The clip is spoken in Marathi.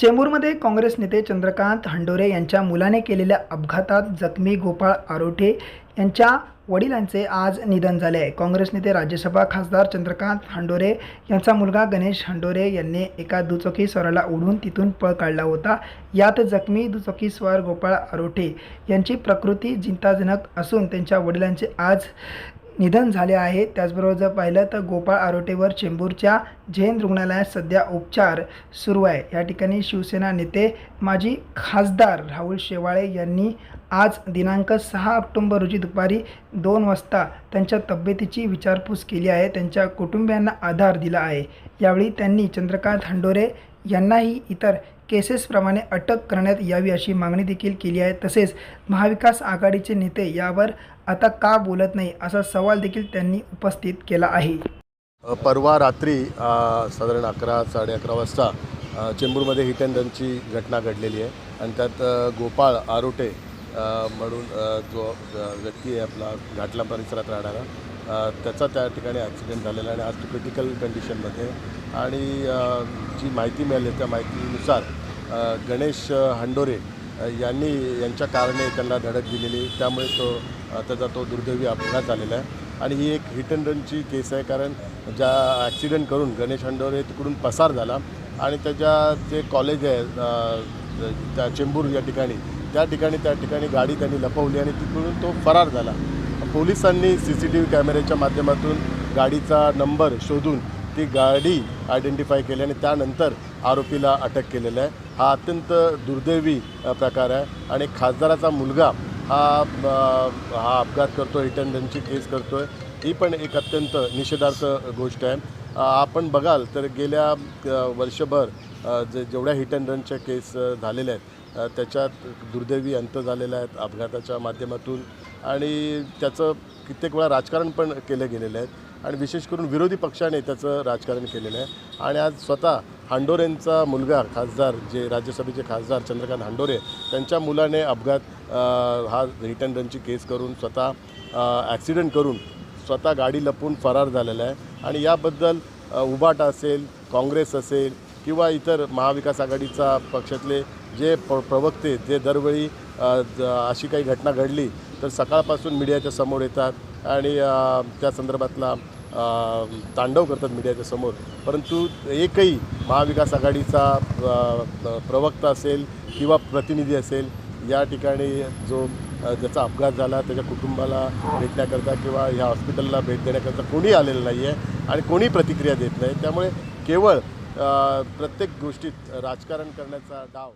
चेंबूरमध्ये काँग्रेस नेते चंद्रकांत हंडोरे यांच्या मुलाने केलेल्या अपघातात जखमी गोपाळ आरोठे यांच्या वडिलांचे आज निधन झाले. आहे काँग्रेस नेते राज्यसभा खासदार चंद्रकांत हंडोरे यांचा मुलगा गणेश हंडोरे यांनी एका दुचाकी स्वराला उडून तिथून पळ काढला होता. यात जखमी दुचाकी स्वार गोपाळ आरोठे यांची प्रकृती चिंताजनक असून त्यांच्या वडिलांचे आज निधन झाले आहे. त्याचबरोबर जर पाहिलं तर गोपाळ आरोटेवर चेंबूरच्या जैन रुग्णालयात सध्या उपचार सुरू आहे. या ठिकाणी शिवसेना नेते माजी खासदार राहुल शेवाळे यांनी आज दिनांक सहा ऑक्टोंबर रोजी दुपारी दोन वाजता त्यांच्या तब्येतीची विचारपूस केली आहे. त्यांच्या कुटुंबियांना आधार दिला आहे. यावेळी त्यांनी चंद्रकांत हंडोरे यांनाही इतर केसेसप्रमाणे अटक करण्यात यावी अशी मागणी देखील केली आहे. तसेच महाविकास आघाडीचे नेते यावर आता का बोलत नाही असा सवाल देखील त्यांनी उपस्थित केला आहे. परवा रात्री साधारण अकरा साडे अकरा वाजता चेंबूरमध्ये हिट अँड रनची घटना घडलेली आहे. आणि त्यात गोपाळ आरोटे म्हणून जो व्यक्ती आहे आपला घाटला परिसरात राहणारा त्याचा त्या ठिकाणी ॲक्सिडेंट झालेला आहे आणि आज तो क्रिटिकल कंडिशनमध्ये आणि जी माहिती मिळाली त्या माहितीनुसार गणेश हंडोरे यांनी यांच्या कारणे त्यांना धडक दिलेली. त्यामुळे तो त्याचा तो दुर्दैवी अपघात झालेला आहे. आणि ही एक हिट अँड रनची केस आहे कारण ज्या ॲक्सिडेंट करून गणेश हंडोरे तिकडून पसार झाला आणि त्याच्या जे कॉलेज आहे त्या चेंबूर या ठिकाणी त्या ठिकाणी त्या ठिकाणी गाडी त्यांनी लपवली आणि तिकडून तो फरार झाला. पोलिसांनी सी सी टी व्ही कॅमेऱ्याच्या माध्यमातून गाडीचा नंबर शोधून ती गाडी आयडेंटिफाय केली आणि त्यानंतर आरोपीला अटक केलेलं आहे. हा अत्यंत दुर्दैवी प्रकार आहे आणि खासदाराचा मुलगा हा हा अपघात करतो हिट अँड रनची केस करतो आहे ही पण एक अत्यंत निषेधार्थ गोष्ट आहे. आपण बघाल तर गेल्या वर्षभर जे जेवढ्या हिट अँड रनच्या केस झालेल्या आहेत त्याच्यात दुर्दैवी अंत झालेला आहेत अपघाताच्या माध्यमातून. आणि त्याचं कित्येक वेळा राजकारण पण केलं गेलेलं आहे आणि विशेष करून विरोधी पक्षाने त्याचं राजकारण केलेलं आहे. आणि आज स्वतः हांडोरेंचा मुलगा खासदार जे राज्यसभेचे खासदार चंद्रकांत हांडोरे त्यांच्या मुलाने अपघात हा हिट अँड रनची केस करून स्वतः ॲक्सिडेंट करून स्वतः गाडी लपून फरार झालेला आहे. आणि याबद्दल उबाट असेल काँग्रेस असेल किंवा इतर महाविकास आघाडीचा पक्षातले जे प्र प्रवक्ते जे दरवेळी अशी काही घटना घडली तर सकाळपासून मीडियाच्या समोर येतात आणि त्या संदर्भातला तांडव करतात मीडियाच्या समोर. परंतु एकही महाविकास आघाडीचा प्रवक्ता असेल किंवा प्रतिनिधी असेल या ठिकाणी जो ज्याचा अपघात झाला त्याच्या कुटुंबाला भेटण्याकरता किंवा ह्या हॉस्पिटलला भेट देण्याकरता कोणी आलेलं नाही आहे आणि कोणी प्रतिक्रिया देत नाही. त्यामुळे केवळ प्रत्येक गोष्टीत राजकारण करण्याचा डाव